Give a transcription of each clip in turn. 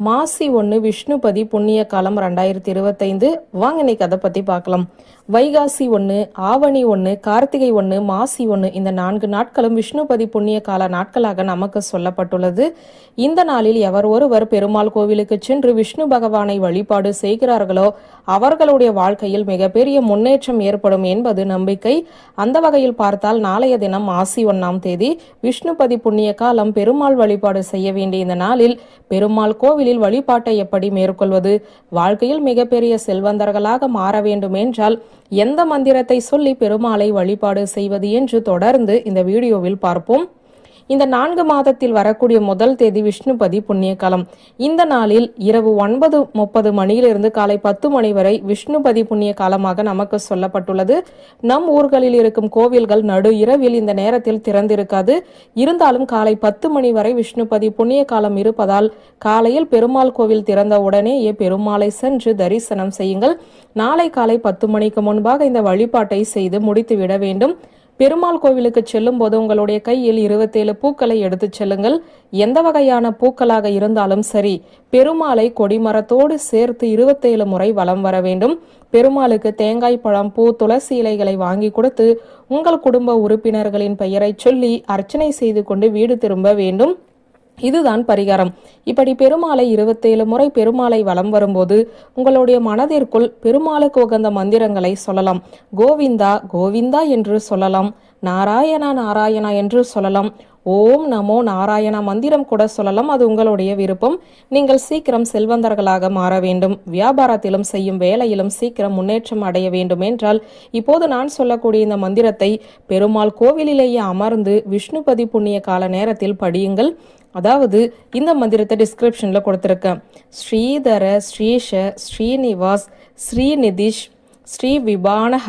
மாசி ஒன்று விஷ்ணுபதி புண்ணிய காலம் ரெண்டாயிரத்தி இருபத்தைந்து. வாங்க இன்னைக்கு அதை பற்றி பார்க்கலாம். வைகாசி ஒன்று ஆவணி ஒன்று கார்த்திகை ஒன்று மாசி ஒன்று இந்த நான்கு நாட்களும் விஷ்ணுபதி புண்ணிய கால நாட்களாக நமக்கு சொல்லப்பட்டுள்ளது. இந்த நாளில் எவர் ஒருவர் பெருமாள் கோவிலுக்கு சென்று விஷ்ணு பகவானை வழிபாடு செய்கிறார்களோ அவர்களுடைய வாழ்க்கையில் மிகப்பெரிய முன்னேற்றம் ஏற்படும் என்பது நம்பிக்கை. அந்த வகையில் பார்த்தால் நாளைய தினம் மாசி ஒன்றாம் தேதி விஷ்ணுபதி புண்ணிய காலம் பெருமாள் வழிபாடு செய்ய வேண்டிய இந்த நாளில் பெருமாள் கோவில் கோவிலில் வழிபாட்டை எப்படி மேற்கொள்வது? வாழ்க்கையில் மிகப்பெரிய செல்வந்தர்களாக மாற வேண்டும் என்றால் எந்த மந்திரத்தை சொல்லி பெருமாளை வழிபாடு செய்வது என்று தொடர்ந்து இந்த வீடியோவில் பார்ப்போம். இந்த நான்கு மாதத்தில் வரக்கூடிய முதல் தேதி விஷ்ணுபதி புண்ணிய காலம் இந்த நாளில் இரவு ஒன்பது முப்பது மணியிலிருந்து காலை பத்து மணி வரை விஷ்ணுபதி புண்ணிய காலமாக நமக்கு சொல்லப்பட்டுள்ளது. நம் ஊர்களில் இருக்கும் கோவில்கள் நடு இரவில் இந்த நேரத்தில் திறந்திருக்காது. இருந்தாலும் காலை பத்து மணி வரை விஷ்ணுபதி புண்ணிய காலம் இருப்பதால் காலையில் பெருமாள் கோவில் திறந்த உடனேயே பெருமாளை சென்று தரிசனம் செய்யுங்கள். நாளை காலை பத்து மணிக்கு முன்பாக இந்த வழிபாட்டை செய்து முடித்துவிட வேண்டும். பெருமாள் கோவிலுக்கு செல்லும் போது உங்களுடைய கையில் இருபத்தேழு பூக்களை எடுத்துச் செல்லுங்கள். எந்த வகையான பூக்களாக இருந்தாலும் சரி பெருமாளை கொடிமரத்தோடு சேர்த்து இருபத்தேழு முறை வலம் வர வேண்டும். பெருமாளுக்கு தேங்காய் பழம் பூ துளசி இலைகளை வாங்கி கொடுத்து உங்கள் குடும்ப உறுப்பினர்களின் பெயரை சொல்லி அர்ச்சனை செய்து கொண்டு வீடு திரும்ப வேண்டும். இதுதான் பரிகாரம். இப்படி பெருமாளை இருபத்தேழு முறை பெருமாளை வலம் வரும்போது உங்களுடைய மனதிற்குள் பெருமாளுக்கு உகந்த மந்திரங்களை சொல்லலாம். கோவிந்தா கோவிந்தா என்று சொல்லலாம். நாராயணா நாராயணா என்று சொல்லலாம். ஓம் நமோ நாராயணா மந்திரம் கூட சொல்லலாம். அது உங்களுடைய விருப்பம். நீங்கள் சீக்கிரம் செல்வந்தர்களாக மாற வேண்டும். வியாபாரத்திலும் செய்யும் வேலையிலும் சீக்கிரம் முன்னேற்றம் அடைய வேண்டும் என்றால் இப்போது நான் சொல்லக்கூடிய இந்த மந்திரத்தை பெருமாள் கோவிலிலேயே அமர்ந்து விஷ்ணுபதி புண்ணிய கால நேரத்தில் படியுங்கள். அதாவது இந்த மந்திரத்தை டிஸ்கிரிப்ஷனில் கொடுத்துருக்கேன். ஸ்ரீதர ஸ்ரீஷ ஸ்ரீனிவாஸ் ஸ்ரீநிதிஷ் ஸ்ரீ விபானஹ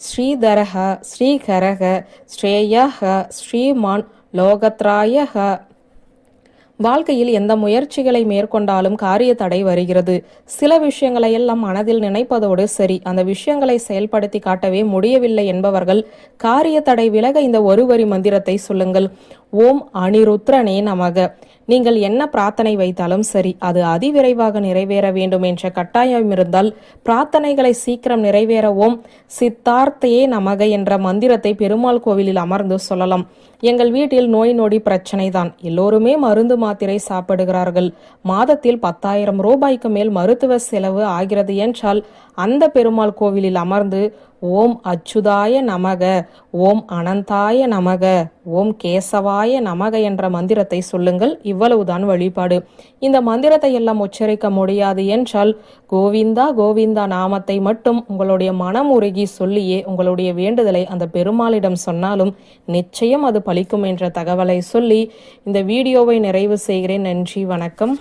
ஸ்ரீதரஹ ஸ்ரீகரக ஸ்ரேயஹ ஸ்ரீமான் லோகத்ராயஹ. வாழ்க்கையில் எந்த முயற்சிகளை மேற்கொண்டாலும் காரிய தடை வருகிறது. சில விஷயங்களை எல்லாம் மனதில் நினைப்பதோடு சரி. அந்த விஷயங்களை செயல்படுத்தி காட்டவே முடியவில்லை என்பவர்கள் காரிய தடை விலக இந்த ஒரு வரி மந்திரத்தை சொல்லுங்கள். ஓம் அனிருத்ரனே நமக. நீங்கள் என்ன பிரார்த்தனை வைத்தாலும் சரி அது அதிவிரைவாக நிறைவேற வேண்டும் என்ற கட்டாயம் இருந்தால் பிரார்த்தனைகளை சீக்கிரம் நிறைவேறவும். சித்தார்த்தையே நமக என்ற மந்திரத்தை பெருமாள் கோவிலில் அமர்ந்து சொல்லலாம். எங்கள் வீட்டில் நோய் நொடி பிரச்சனை தான் எல்லோருமே மருந்து மாத்திரை சாப்பிடுகிறார்கள். மாதத்தில் பத்தாயிரம் ரூபாய்க்கு மேல் மருத்துவ செலவு ஆகிறது என்றால் அந்த பெருமாள் கோவிலில் அமர்ந்து ஓம் அச்சுதாய நமக ஓம் அனந்தாய நமக ஓம் கேசவாய நமக என்ற மந்திரத்தை சொல்லுங்கள். இவ்வளவுதான் வழிபாடு. இந்த மந்திரத்தை எல்லாம் உச்சரிக்க முடியாது என்றால் கோவிந்தா கோவிந்தா நாமத்தை மட்டும் உங்களுடைய மனம் உருகி சொல்லியே உங்களுடைய வேண்டுதலை அந்த பெருமாளிடம் சொன்னாலும் நிச்சயம் அது பலிக்கும் என்ற தகவலை சொல்லி இந்த வீடியோவை நிறைவு செய்கிறேன். நன்றி வணக்கம்.